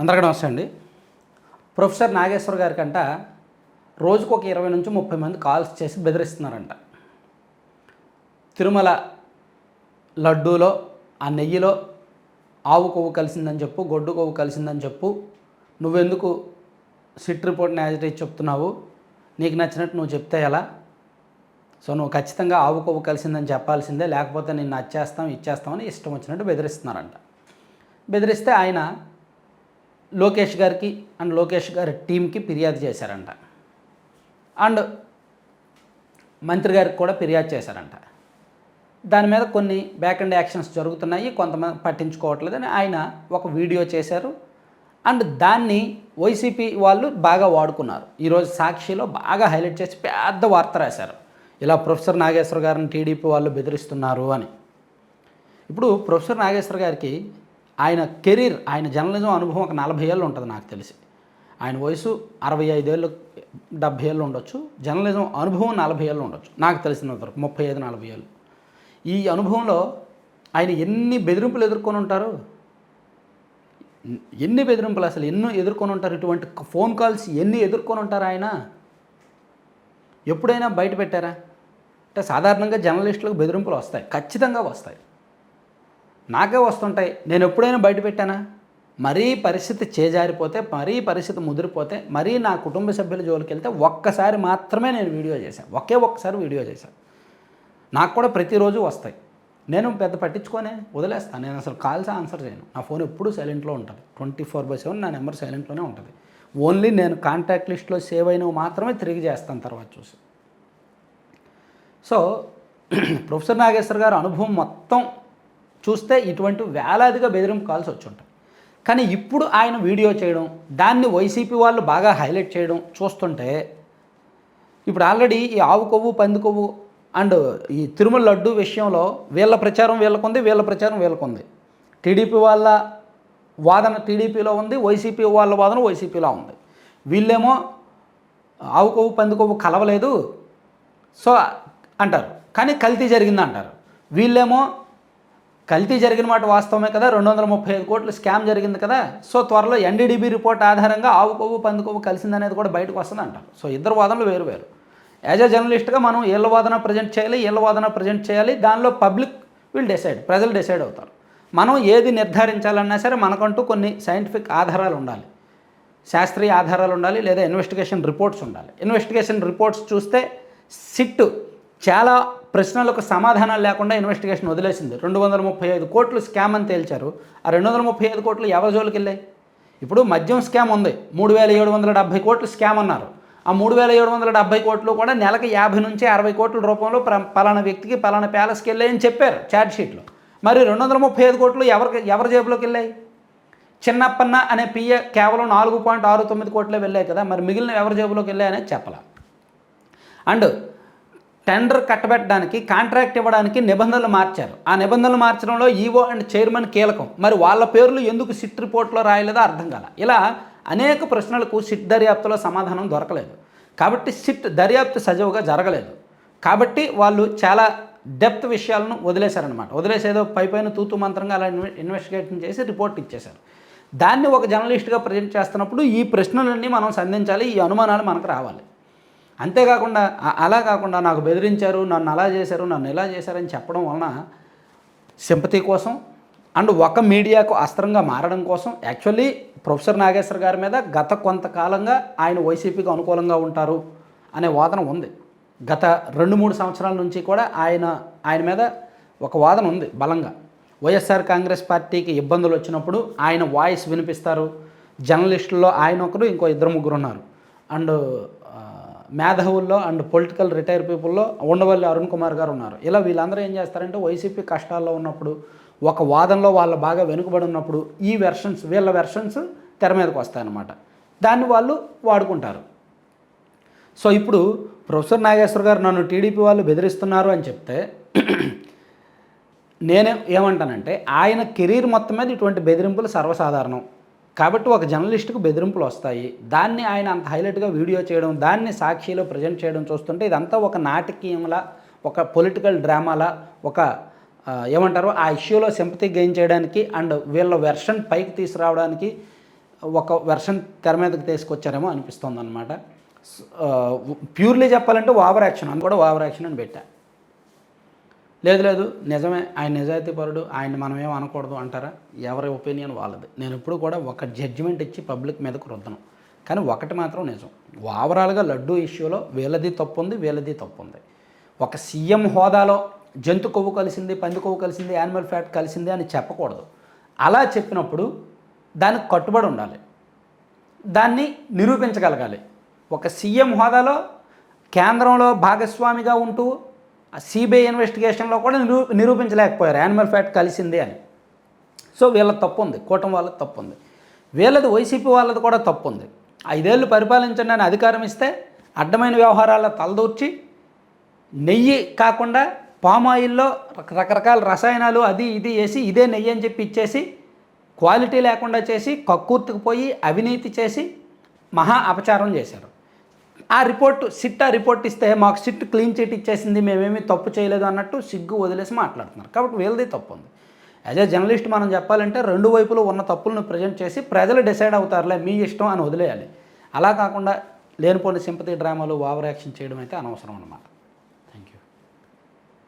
అందరికీ నమస్తే అండి. ప్రొఫెసర్ నాగేశ్వర్ గారి కంట రోజుకు ఒక ఇరవై నుంచి ముప్పై మంది కాల్స్ చేసి బెదిరిస్తున్నారంట. తిరుమల లడ్డూలో ఆ నెయ్యిలో ఆవు కొవ్వు కలిసిందని చెప్పు గొడ్డు కొవ్వు కలిసిందని చెప్పు నువ్వెందుకు సిట్ రిపోర్ట్ని యాజ్ ఇట్ చెప్తున్నావు? నీకు నచ్చినట్టు నువ్వు చెప్తే ఎలా? సో నువ్వు ఖచ్చితంగా ఆవు కొవ్వు కలిసిందని చెప్పాల్సిందే లేకపోతే నిన్ను నచ్చేస్తాం ఇచ్చేస్తామని ఇష్టం వచ్చినట్టు బెదిరిస్తున్నారంట. బెదిరిస్తే ఆయన లోకేష్ గారికి అండ్ లోకేష్ గారి టీంకి ఫిర్యాదు చేశారంట. అండ్ మంత్రి గారికి కూడా ఫిర్యాదు చేశారంట. దాని మీద కొన్ని బ్యాక్ అండ్ యాక్షన్స్ జరుగుతున్నాయి కొంతమంది పట్టించుకోవట్లేదని ఆయన ఒక వీడియో చేశారు. అండ్ దాన్ని వైసీపీ వాళ్ళు బాగా వాడుకున్నారు. ఈరోజు సాక్షిలో బాగా హైలైట్ చేసి పెద్ద వార్త రాశారు. ఇలా ప్రొఫెసర్ నాగేశ్వర గారిని టీడీపీ వాళ్ళు బెదిరిస్తున్నారు అని. ఇప్పుడు ప్రొఫెసర్ నాగేశ్వర గారికి ఆయన కెరీర్ ఆయన జర్నలిజం అనుభవం ఒక నలభై ఏళ్ళు ఉంటుంది నాకు తెలిసి. ఆయన వయసు అరవై ఐదేళ్ళు డెబ్భై ఏళ్ళు ఉండొచ్చు. జర్నలిజం అనుభవం నలభై ఏళ్ళు ఉండొచ్చు. నాకు తెలిసినంత వరకు ముప్పై ఐదు నలభై ఏళ్ళు. ఈ అనుభవంలో ఆయన ఎన్ని బెదిరింపులు ఎదుర్కొని ఉంటారు? ఎన్ని బెదిరింపులు అసలు ఎన్నో ఎదుర్కొని ఉంటారు? ఇటువంటి ఫోన్ కాల్స్ ఎన్ని ఎదుర్కొని ఉంటారు ఆయన? ఎప్పుడైనా బయట పెట్టారా? అంటే సాధారణంగా జర్నలిస్టులకు బెదిరింపులు వస్తాయి. ఖచ్చితంగా వస్తాయి. నాకే వస్తుంటాయి. నేను ఎప్పుడైనా బయట పెట్టానా? మరీ పరిస్థితి చేజారిపోతే మరీ పరిస్థితి ముదిరిపోతే మరీ నా కుటుంబ సభ్యుల జోలికి వెళ్తే ఒక్కసారి మాత్రమే నేను వీడియో చేశాను ఒకే ఒక్కసారి వీడియో చేశాను నాకు కూడా ప్రతిరోజు వస్తాయి. నేను పెద్ద పట్టించుకొనే వదిలేస్తాను నేను అసలు కాల్స్ ఆన్సర్ చేయను. నా ఫోన్ ఎప్పుడూ సైలెంట్లో ఉంటుంది. ట్వంటీ ఫోర్ బై సెవెన్ నా నెంబర్ సైలెంట్లోనే ఉంటుంది. ఓన్లీ నేను కాంటాక్ట్ లిస్ట్లో సేవ్ అయినవి మాత్రమే తిరిగి చేస్తాను తర్వాత చూసి. సో ప్రొఫెసర్ నాగేశ్వర్ గారు అనుభవం మొత్తం చూస్తే ఇటువంటి వేలాదిగా బెదిరింపు కాల్స్ వచ్చుంటాయి. కానీ ఇప్పుడు ఆయన వీడియో చేయడం దాన్ని వైసీపీ వాళ్ళు బాగా హైలైట్ చేయడం చూస్తుంటే ఇప్పుడు ఆల్రెడీ ఈ ఆవు కొవ్వు పంది కొవ్వు అండ్ ఈ తిరుమల లడ్డు విషయంలో వీళ్ళ ప్రచారం వీళ్ళకుంది వీళ్ళ ప్రచారం వీళ్ళకుంది. టీడీపీ వాళ్ళ వాదన టీడీపీలో ఉంది వైసీపీ వాళ్ళ వాదన వైసీపీలో ఉంది. వీళ్ళేమో ఆవు కొవ్వు పంది కొవ్వు కలవలేదు సో అంటారు. కానీ కల్తీ జరిగింది అంటారు వీళ్ళేమో కల్తీ జరిగిన మాట వాస్తవమే కదా? రెండు వందల ముప్పై ఐదు కోట్లు స్కామ్ జరిగింది కదా? సో త్వరలో ఎన్డీడీబీ రిపోర్ట్ ఆధారంగా ఆవు కొవ్వు పంది కొవ్వు కలిసిందనేది కూడా బయటకు వస్తుంది అంటారు. సో ఇద్దరు వాదనలు వేరు వేరు. యాజ్ ఎ జర్నలిస్ట్గా మనం ఏళ్ళ వాదన ప్రజెంట్ చేయాలి ఏళ్ళ వాదన ప్రజెంట్ చేయాలి దానిలో పబ్లిక్ విల్ డిసైడ్ ప్రజలు డిసైడ్ అవుతారు. మనం ఏది నిర్ధారించాలన్నా సరే మనకంటూ కొన్ని సైంటిఫిక్ ఆధారాలు ఉండాలి. శాస్త్రీయ ఆధారాలు ఉండాలి లేదా ఇన్వెస్టిగేషన్ రిపోర్ట్స్ ఉండాలి. ఇన్వెస్టిగేషన్ రిపోర్ట్స్ చూస్తే సిట్ చాలా ప్రశ్నలకు సమాధానాలు లేకుండా ఇన్వెస్టిగేషన్ వదిలేసింది. రెండు వందల ముప్పై ఐదు కోట్లు స్కామ్ అని తేల్చారు. ఆ రెండు వందల ముప్పై ఐదు కోట్లు ఎవరి జోలికి వెళ్ళాయి? ఇప్పుడు మద్యం స్కామ్ ఉంది. మూడు వేల ఏడు వందల డెబ్బై కోట్లు స్కామ్ అన్నారు. ఆ మూడు వేల ఏడు వందల డెబ్బై కోట్లు కూడా నెలకి యాభై నుంచి అరవై కోట్ల రూపంలో పలానా వ్యక్తికి పలానా ప్యాలెస్కి వెళ్ళాయని చెప్పారు ఛార్జ్షీట్లో మరి రెండు వందల ముప్పై ఐదు కోట్లు ఎవరికి ఎవరి జేబులోకి వెళ్ళాయి? చిన్నప్పన్న అనే పిఏ కేవలం నాలుగు పాయింట్ ఆరు తొమ్మిది కోట్లే వెళ్ళాయి కదా మరి మిగిలిన ఎవరి జేబులోకి వెళ్ళాయనే చెప్పాల. అండ్ టెండర్ కట్టబెట్టడానికి కాంట్రాక్ట్ ఇవ్వడానికి నిబంధనలు మార్చారు. ఆ నిబంధనలు మార్చడంలో ఈవో అండ్ చైర్మన్ కీలకం. మరి వాళ్ళ పేర్లు ఎందుకు సిట్ రిపోర్ట్లో రాయలేదో అర్థం కాల. ఇలా అనేక ప్రశ్నలకు సిట్ దర్యాప్తులో సమాధానం దొరకలేదు. కాబట్టి సిట్ దర్యాప్తు సజావుగా జరగలేదు. కాబట్టి వాళ్ళు చాలా డెప్త్ విషయాలను వదిలేశారనమాట వదిలేసేదో పై పైన తూతు మంత్రంగా అలా ఇన్వెస్టిగేషన్ చేసి రిపోర్ట్ ఇచ్చేశారు. దాన్ని ఒక జర్నలిస్ట్గా ప్రజెంట్ చేస్తున్నప్పుడు ఈ ప్రశ్నలన్నీ మనం సంధించాలి ఈ అనుమానాలు మనకు రావాలి. అంతేకాకుండా అలా కాకుండా నాకు బెదిరించారు నన్ను అలా చేశారు నన్ను ఇలా చేశారని చెప్పడం వలన సింపతి కోసం అండ్ ఒక మీడియాకు అస్త్రంగా మారడం కోసం యాక్చువల్లీ ప్రొఫెసర్ నాగేశ్వర్ గారి మీద గత కొంతకాలంగా ఆయన వైసీపీకి అనుకూలంగా ఉంటారు అనే వాదన ఉంది. గత రెండు మూడు సంవత్సరాల నుంచి కూడా ఆయన ఆయన మీద ఒక వాదన ఉంది బలంగా. వైఎస్ఆర్ కాంగ్రెస్ పార్టీకి ఇబ్బందులు వచ్చినప్పుడు ఆయన వాయిస్ వినిపిస్తారు. జర్నలిస్టుల్లో ఆయన ఒకరు ఇంకో ఇద్దరు ముగ్గురు ఉన్నారు. అండ్ మేధావుల్లో అండ్ పొలిటికల్ రిటైర్ పీపుల్లో ఉండవల్లి అరుణ్ కుమార్ గారు ఉన్నారు. ఇలా వీళ్ళందరూ ఏం చేస్తారంటే వైసీపీ కష్టాల్లో ఉన్నప్పుడు ఒక వాదనలో వాళ్ళు బాగా వెనుకబడి ఉన్నప్పుడు ఈ వెర్షన్స్ వీళ్ళ వెర్షన్స్ తెర మీదకి వస్తాయన్నమాట. దాన్ని వాళ్ళు వాడుకుంటారు. సో ఇప్పుడు ప్రొఫెసర్ నాగేశ్వర్ గారు నన్ను టీడీపీ వాళ్ళు బెదిరిస్తున్నారు అని చెప్తే నేను ఏమంటానంటే ఆయన కెరీర్ మొత్తం మీద ఇటువంటి బెదిరింపులు సర్వసాధారణం. కాబట్టి ఒక జర్నలిస్ట్కు బెదిరింపులు వస్తాయి. దాన్ని ఆయన అంత హైలైట్గా వీడియో చేయడం దాన్ని సాక్షిలో ప్రజెంట్ చేయడం చూస్తుంటే ఇదంతా ఒక నాటకీయంలా ఒక పొలిటికల్ డ్రామాలా ఒక ఏమంటారు ఆ ఇష్యూలో సింపతి గెయిన్ చేయడానికి అండ్ వీళ్ళ వెర్షన్ పైకి తీసుకురావడానికి ఒక వెర్షన్ తెర మీదకి తీసుకొచ్చారేమో అనిపిస్తుంది అనమాట ప్యూర్లీ చెప్పాలంటే ఓవర్ యాక్షన్ అని కూడా ఓవర్ యాక్షన్ అని పెట్టా. లేదు లేదు నిజమే. ఆయన నిజాయితీ పరుడు ఆయన మనం ఏం అనకూడదు అంటారా? ఎవరి ఒపీనియన్ వాళ్ళది. నేను ఎప్పుడు కూడా ఒక జడ్జిమెంట్ ఇచ్చి పబ్లిక్ మీదకు రుద్దను. కానీ ఒకటి మాత్రం నిజం. ఓవరాల్గా లడ్డూ ఇష్యూలో వీళ్ళది తప్పు ఉంది వీళ్ళది తప్పు ఉంది ఒక సీఎం హోదాలో జంతు కొవ్వు కలిసింది పంది కొవ్వు కలిసింది యానిమల్ ఫ్యాట్ కలిసింది అని చెప్పకూడదు. అలా చెప్పినప్పుడు దానికి కట్టుబడి ఉండాలి. దాన్ని నిరూపించగలగాలి. ఒక సీఎం హోదాలో కేంద్రంలో భాగస్వామిగా ఉంటూ సిబిఐ ఇన్వెస్టిగేషన్లో కూడా నిరూ నిరూపించలేకపోయారు. యానిమల్ ఫ్యాట్ కలిసింది అని. సో వీళ్ళ తప్పు ఉంది కూటమి వాళ్ళది తప్పు ఉంది వీళ్ళది వైసీపీ వాళ్ళది కూడా తప్పు ఉంది ఐదేళ్ళు పరిపాలించండి అని అధికారం ఇస్తే అడ్డమైన వ్యవహారాల్లో తలదూర్చి నెయ్యి కాకుండా పామాయిల్లో రకరకాల రసాయనాలు అది ఇది వేసి ఇదే నెయ్యి అని చెప్పి ఇచ్చేసి క్వాలిటీ లేకుండా చేసి కక్కుర్తికి పోయి అవినీతి చేసి మహా అపచారం చేశారు. ఆ రిపోర్ట్ సిట్ ఆ రిపోర్ట్ ఇస్తే మాకు సిట్ క్లీన్ చిట్ ఇచ్చేసింది మేమేమీ తప్పు చేయలేదు అన్నట్టు సిగ్గు వదిలేసి మాట్లాడుతున్నారు. కాబట్టి వీళ్ళది తప్పు ఉంది. యాజ్ ఏ జర్నలిస్ట్ మనం చెప్పాలంటే రెండు వైపులు ఉన్న తప్పులను ప్రజెంట్ చేసి ప్రజలు డిసైడ్ అవుతారులే మీ ఇష్టం అని వదిలేయాలి. అలా కాకుండా లేనిపోని సింపతి డ్రామాలు ఓవర్ యాక్షన్ చేయడం అయితే అనవసరం అన్నమాట.